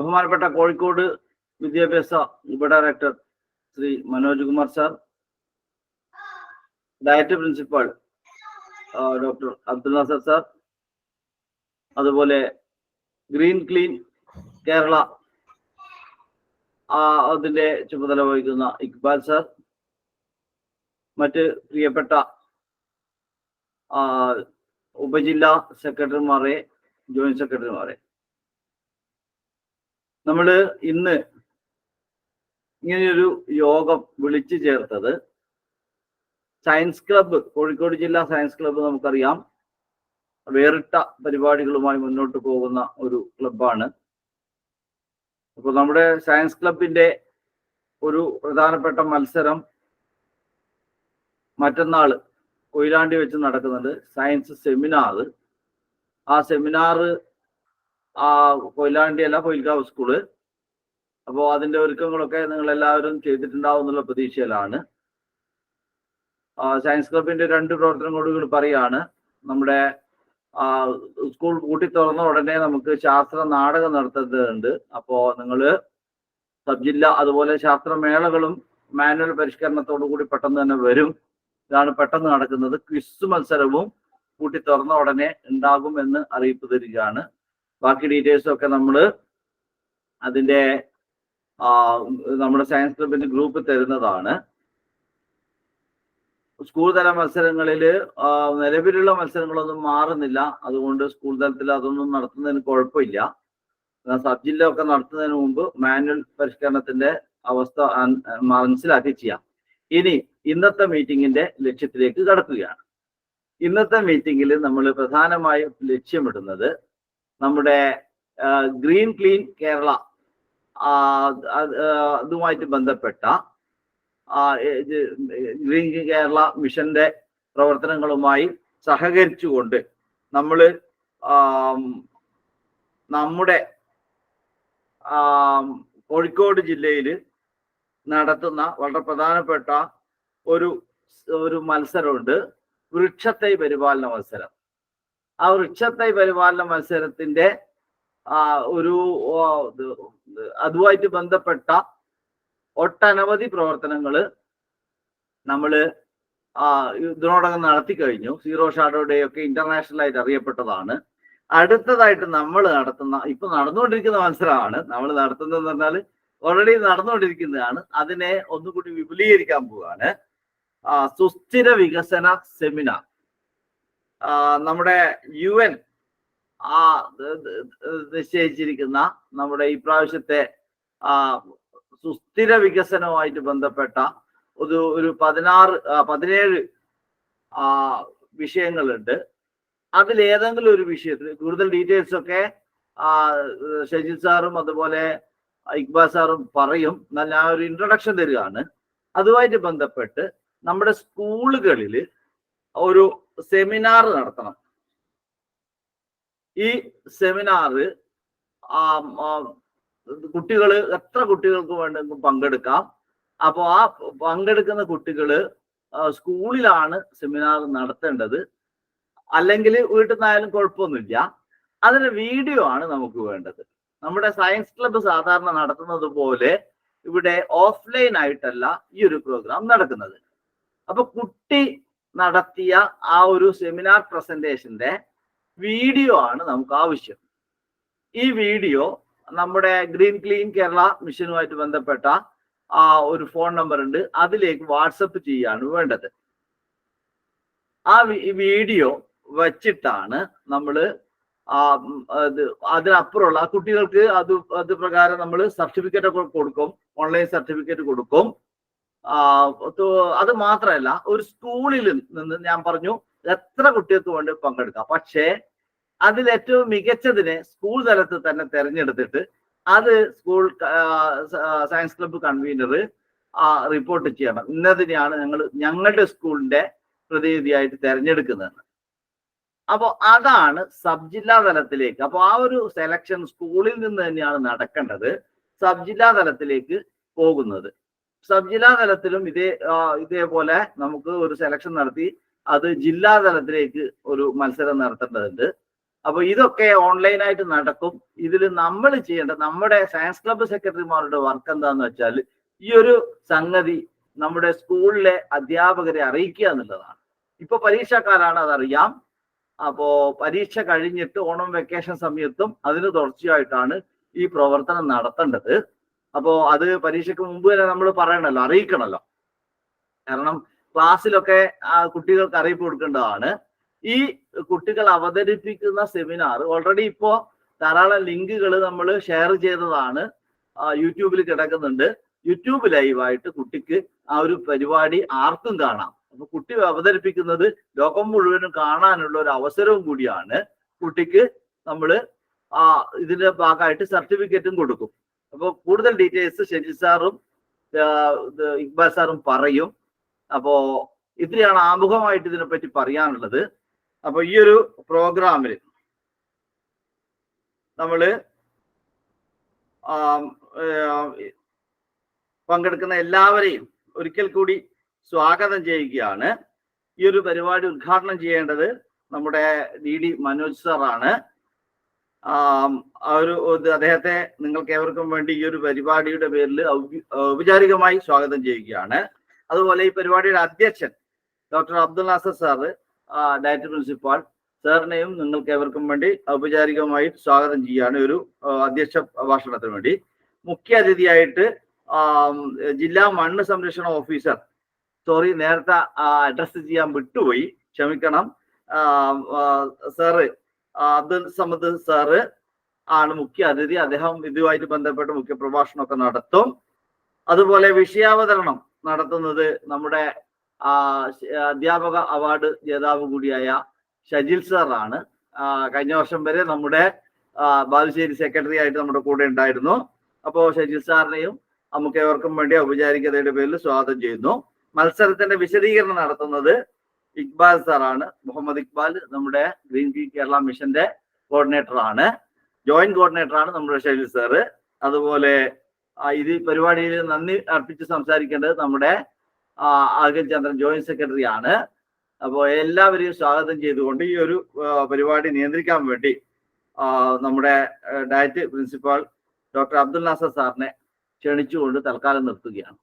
ബഹുമാനപ്പെട്ട കോഴിക്കോട് വിദ്യാഭ്യാസ ഉപ director Shri Manoj Kumar sir director principal doctor Abdul Nasar sir അതുപോലെ ഗ്രീൻ ക്ലീൻ കേരള അതിന്റെ ചുമതല വഹിക്കുന്ന ഇക്ബാൽ സാർ മറ്റ് പ്രിയപ്പെട്ട ഉപജില്ലാ സെക്രട്ടറിമാരെ ജോയിന്റ് സെക്രട്ടറിമാരെ നമ്മൾ ഇന്ന് ഇങ്ങനെയൊരു യോഗം വിളിച്ചു ചേർത്തത് സയൻസ് ക്ലബ്ബ് കോഴിക്കോട് ജില്ലാ സയൻസ് ക്ലബ്ബ് നമുക്കറിയാം. വേറിട്ട പരിപാടികളുമായി മുന്നോട്ട് പോകുന്ന ഒരു ക്ലബ്ബാണ്. അപ്പോൾ നമ്മുടെ സയൻസ് ക്ലബിന്റെ ഒരു പ്രധാനപ്പെട്ട മത്സരം മറ്റന്നാൾ കൊയിലാണ്ടി വെച്ച് നടക്കുന്നത് സയൻസ് സെമിനാർ. ആ സെമിനാർ ആ കൊയിലാണ്ടി അല്ല കൊയിൽഗാവ് സ്കൂൾ. അപ്പോൾ അതിന്റെ ഒരുക്കങ്ങളൊക്കെ നിങ്ങൾ എല്ലാവരും ചെയ്തിട്ടുണ്ടാവും എന്നുള്ള പ്രതീക്ഷയിലാണ്. സയൻസ് ക്ലബിന്റെ രണ്ട് പ്രവർത്തനങ്ങളോട് പറയാണ്. നമ്മുടെ സ്കൂൾ കൂട്ടി തുറന്ന ഉടനെ നമുക്ക് ശാസ്ത്ര നാടകം നടത്തേണ്ടതുണ്ട്. അപ്പോ നിങ്ങൾ സബ് ജില്ല അതുപോലെ ശാസ്ത്രമേളകളും മാനുവൽ പരിഷ്കരണത്തോടു കൂടി പെട്ടെന്ന് തന്നെ വരും. ഇതാണ് പെട്ടെന്ന് നടക്കുന്നത്. ക്വിസ് മത്സരവും കൂട്ടി തുറന്ന ഉടനെ ഉണ്ടാകും എന്ന് അറിയിപ്പ് തരികയാണ്. ബാക്കി ഡീറ്റെയിൽസ് ഒക്കെ നമ്മൾ അതിന്റെ നമ്മുടെ സയൻസ് ക്ലബിന്റെ ഗ്രൂപ്പ് തരുന്നതാണ്. സ്കൂൾ തല മത്സരങ്ങളിൽ നിലവിലുള്ള മത്സരങ്ങളൊന്നും മാറുന്നില്ല. അതുകൊണ്ട് സ്കൂൾ തലത്തിൽ അതൊന്നും നടത്തുന്നതിന് കുഴപ്പമില്ല. സബ് ജില്ല ഒക്കെ നടത്തുന്നതിന് മുമ്പ് മാനുവൽ പരിഷ്കരണത്തിന്റെ അവസ്ഥ മനസ്സിലാക്കി ചെയ്യാം. ഇനി ഇന്നത്തെ മീറ്റിംഗിന്റെ ലക്ഷ്യത്തിലേക്ക് കടക്കുകയാണ്. ഇന്നത്തെ മീറ്റിംഗിൽ നമ്മൾ പ്രധാനമായും ലക്ഷ്യമിടുന്നത് നമ്മുടെ ഗ്രീൻ ക്ലീൻ കേരള അതുമായിട്ട് ബന്ധപ്പെട്ട ഗ്രീൻ കേരള മിഷന്റെ പ്രവർത്തനങ്ങളുമായി സഹകരിച്ചുകൊണ്ട് നമ്മൾ നമ്മുടെ കോഴിക്കോട് ജില്ലയിൽ നടത്തുന്ന വളരെ പ്രധാനപ്പെട്ട ഒരു ഒരു മത്സരമുണ്ട്. വൃക്ഷത്തൈ പരിപാലന മത്സരം. ആ വൃക്ഷത്തൈ പരിപാലന മത്സരത്തിന്റെ ഒരു അതുമായിട്ട് ബന്ധപ്പെട്ട ഒട്ടനവധി പ്രവർത്തനങ്ങൾ നമ്മൾ ഇതിനോടകം നടത്തി കഴിഞ്ഞു. സീറോ ഷാഡോ ഡേ ഒക്കെ ഇന്റർനാഷണൽ ആയിട്ട് അറിയപ്പെട്ടതാണ്. അടുത്തതായിട്ട് നമ്മൾ നടത്തുന്ന ഇപ്പൊ നടന്നുകൊണ്ടിരിക്കുന്ന മത്സരമാണ്. നമ്മൾ നടത്തുന്നതെന്ന് പറഞ്ഞാൽ ഓൾറെഡി നടന്നുകൊണ്ടിരിക്കുന്നതാണ്. അതിനെ ഒന്നുകൂടി വിപുലീകരിക്കാൻ പോവാണ്. സുസ്ഥിര വികസന സെമിനാർ നമ്മുടെ യു എൻ ആ നിശ്ചയിച്ചിരിക്കുന്ന നമ്മുടെ ഈ പ്രാവശ്യത്തെ സുസ്ഥിര വികസനവുമായിട്ട് ബന്ധപ്പെട്ട ഒരു ഒരു പതിനാറ് പതിനേഴ് വിഷയങ്ങളുണ്ട്. അതിൽ ഏതെങ്കിലും ഒരു വിഷയത്തിൽ കൂടുതൽ ഡീറ്റെയിൽസ് ഒക്കെ ഷജിൽ സാറും അതുപോലെ ഇക്ബാൽ സാറും പറയും. ഞാൻ ഒരു ഇൻട്രൊഡക്ഷൻ തരികയാണ്. അതുമായിട്ട് ബന്ധപ്പെട്ട് നമ്മുടെ സ്കൂളുകളിൽ ഒരു സെമിനാർ നടത്തണം. ഈ സെമിനാർ കുട്ടികൾ എത്ര കുട്ടികൾക്ക് വേണമെങ്കിലും പങ്കെടുക്കാം. അപ്പോൾ ആ പങ്കെടുക്കുന്ന കുട്ടികൾ സ്കൂളിലാണ് സെമിനാർ നടത്തേണ്ടത്. അല്ലെങ്കിൽ വീട്ടിൽ നിന്നായാലും കുഴപ്പമൊന്നുമില്ല. അതിന് വീഡിയോ ആണ് നമുക്ക് വേണ്ടത്. നമ്മുടെ സയൻസ് ക്ലബ്ബ് സാധാരണ നടത്തുന്നത് പോലെ ഇവിടെ ഓഫ്ലൈൻ ആയിട്ടല്ല ഈ ഒരു പ്രോഗ്രാം നടക്കുന്നത്. അപ്പൊ കുട്ടി നടത്തിയ ആ ഒരു സെമിനാർ പ്രസന്റേഷന്റെ വീഡിയോ ആണ് നമുക്ക് ആവശ്യം. ഈ വീഡിയോ നമ്മുടെ ഗ്രീൻ ക്ലീൻ കേരള മിഷനുമായിട്ട് ബന്ധപ്പെട്ട ആ ഒരു ഫോൺ നമ്പർ ഉണ്ട്. അതിലേക്ക് വാട്സപ്പ് ചെയ്യാണ് വേണ്ടത്. ആ വീഡിയോ വച്ചിട്ടാണ് നമ്മൾ അതിനപ്പുറമുള്ള കുട്ടികൾക്ക് അത് അത് പ്രകാരം നമ്മൾ സർട്ടിഫിക്കറ്റ് ഒക്കെ കൊടുക്കും. ഓൺലൈൻ സർട്ടിഫിക്കറ്റ് കൊടുക്കും. അത് മാത്രമല്ല ഒരു സ്കൂളിൽ നിന്ന് ഞാൻ പറഞ്ഞു എത്ര കുട്ടികൾക്ക് വേണ്ടി പങ്കെടുക്കാം. പക്ഷേ അതിൽ ഏറ്റവും മികച്ചതിനെ സ്കൂൾ തലത്തിൽ തന്നെ തെരഞ്ഞെടുത്തിട്ട് അത് school science club convener report ചെയ്യണം. ഇന്നതിനെയാണ് ഞങ്ങൾ ഞങ്ങളുടെ സ്കൂളിന്റെ പ്രതിനിധിയായിട്ട് തെരഞ്ഞെടുക്കുന്നതെന്ന് അപ്പോൾ അതാണ് സബ് ജില്ലാ തലത്തിലേക്ക് അപ്പോൾ ആ ഒരു സെലക്ഷൻ സ്കൂളിൽ നിന്ന് തന്നെയാണ് നടക്കേണ്ടത് സബ് ജില്ലാ തലത്തിലേക്ക് പോകുന്നത്. സബ് ജില്ലാ തലത്തിലും ഇതേ ഇതേപോലെ നമുക്ക് ഒരു സെലക്ഷൻ നടത്തി. അത് ജില്ലാ തലത്തിലേക്ക് ഒരു മത്സരം നടത്തേണ്ടതുണ്ട്. അപ്പൊ ഇതൊക്കെ ഓൺലൈനായിട്ട് നടക്കും. ഇതിൽ നമ്മൾ ചെയ്യേണ്ട നമ്മുടെ സയൻസ് ക്ലബ്ബ് സെക്രട്ടറിമാരുടെ വർക്ക് എന്താന്ന് വെച്ചാൽ ഈ ഒരു സംഗതി നമ്മുടെ സ്കൂളിലെ അധ്യാപകരെ അറിയിക്കുക എന്നുള്ളതാണ്. ഇപ്പൊ പരീക്ഷക്കാരാണ് അതറിയാം. അപ്പോ പരീക്ഷ കഴിഞ്ഞിട്ട് ഓണം വെക്കേഷൻ സമയത്തും അതിന് തുടർച്ചയായിട്ടാണ് ഈ പ്രവർത്തനം നടത്തേണ്ടത്. അപ്പോ അത് പരീക്ഷയ്ക്ക് മുമ്പ് തന്നെ നമ്മൾ പറയണല്ലോ അറിയിക്കണല്ലോ. കാരണം ക്ലാസ്സിലൊക്കെ കുട്ടികൾക്ക് അറിയിപ്പ് കൊടുക്കേണ്ടതാണ്. ഈ കുട്ടികൾ അവതരിപ്പിക്കുന്ന സെമിനാർ ഓൾറെഡി ഇപ്പോ ധാരാളം ലിങ്കുകൾ നമ്മൾ ഷെയർ ചെയ്തതാണ് യൂട്യൂബിൽ കിടക്കുന്നുണ്ട്. യൂട്യൂബ് ലൈവായിട്ട് കുട്ടിക്ക് ആ ഒരു പരിപാടി ആർക്കും കാണാം. അപ്പൊ കുട്ടി അവതരിപ്പിക്കുന്നത് ലോകം മുഴുവനും കാണാനുള്ള ഒരു അവസരവും കൂടിയാണ് കുട്ടിക്ക് നമ്മൾ ഇതിന്റെ ഭാഗമായിട്ട് സർട്ടിഫിക്കറ്റും കൊടുക്കും. അപ്പൊ കൂടുതൽ ഡീറ്റെയിൽസ് ഷെജി സാറും ഇക്ബാൽ സാറും പറയും. അപ്പോ ഇത്രയാണ് ആമുഖമായിട്ട് ഇതിനെപ്പറ്റി പറയാനുള്ളത്. അപ്പൊ ഈ ഒരു പ്രോഗ്രാമിൽ നമ്മൾ പങ്കെടുക്കുന്ന എല്ലാവരെയും ഒരിക്കൽ കൂടി സ്വാഗതം ചെയ്യുകയാണ്. ഈ ഒരു പരിപാടി ഉദ്ഘാടനം ചെയ്യേണ്ടത് നമ്മുടെ ഡി ഡി മനോജ് സാറാണ്. ഒരു അദ്ദേഹത്തെ നിങ്ങൾക്ക് ഏവർക്കും വേണ്ടി ഈ ഒരു പരിപാടിയുടെ പേരിൽ ഔപചാരികമായി സ്വാഗതം ചെയ്യുകയാണ്. അതുപോലെ ഈ പരിപാടിയുടെ അധ്യക്ഷൻ doctor Abdul Nasar sir director principal സാറിനെയും നിങ്ങൾക്ക് ഏവർക്കും വേണ്ടി ഔപചാരികമായി സ്വാഗതം ചെയ്യുകയാണ് ഒരു അധ്യക്ഷ ഭാഷണത്തിന് വേണ്ടി. മുഖ്യ അതിഥിയായിട്ട് ജില്ലാ മണ്ണ് സംരക്ഷണ ഓഫീസർ സോറി നേരത്തെ അഡ്രസ് ചെയ്യാൻ വിട്ടുപോയി. ക്ഷമിക്കണം. സാറ് അബ്ദുൽ സമദ് സാറ് ആണ് മുഖ്യ അതിഥി. അദ്ദേഹം ഇതുമായിട്ട് ബന്ധപ്പെട്ട് മുഖ്യ പ്രഭാഷണമൊക്കെ നടത്തും. അതുപോലെ വിഷയാവതരണം നടത്തുന്നത് നമ്മുടെ അധ്യാപക അവാർഡ് ജേതാവ് കൂടിയായ ഷജിൽ സാറാണ്. കഴിഞ്ഞ വർഷം വരെ നമ്മുടെ ബാലുശ്ശേരി സെക്രട്ടറി ആയിട്ട് നമ്മുടെ കൂടെ ഉണ്ടായിരുന്നു. അപ്പോൾ ഷജിൽ സാറിനെയും നമുക്ക് ഏവർക്കും വേണ്ടി ഔപചാരികതയുടെ പേരിൽ സ്വാഗതം ചെയ്യുന്നു. മത്സരത്തിന്റെ വിശദീകരണം നടത്തുന്നത് ഇക്ബാൽ സാറാണ് മുഹമ്മദ് ഇക്ബാൽ നമ്മുടെ ഗ്രീൻ ഗ്രീൻ കേരള മിഷന്റെ കോർഡിനേറ്റർ ആണ് ജോയിന്റ് കോർഡിനേറ്റർ ആണ് നമ്മുടെ ഷൈൽ സാറ്. അതുപോലെ ഇത് പരിപാടിയിൽ നന്ദി അർപ്പിച്ച് സംസാരിക്കേണ്ടത് നമ്മുടെ അഖിൽ ചന്ദ്രൻ ജോയിന്റ് സെക്രട്ടറി ആണ് അപ്പോൾ എല്ലാവരെയും സ്വാഗതം ചെയ്തുകൊണ്ട് ഈ ഒരു പരിപാടി നിയന്ത്രിക്കാൻ വേണ്ടി നമ്മുടെ DIET principal doctor Abdul Nasar സാറിനെ ക്ഷണിച്ചുകൊണ്ട് തൽക്കാലം നിർത്തുകയാണ്.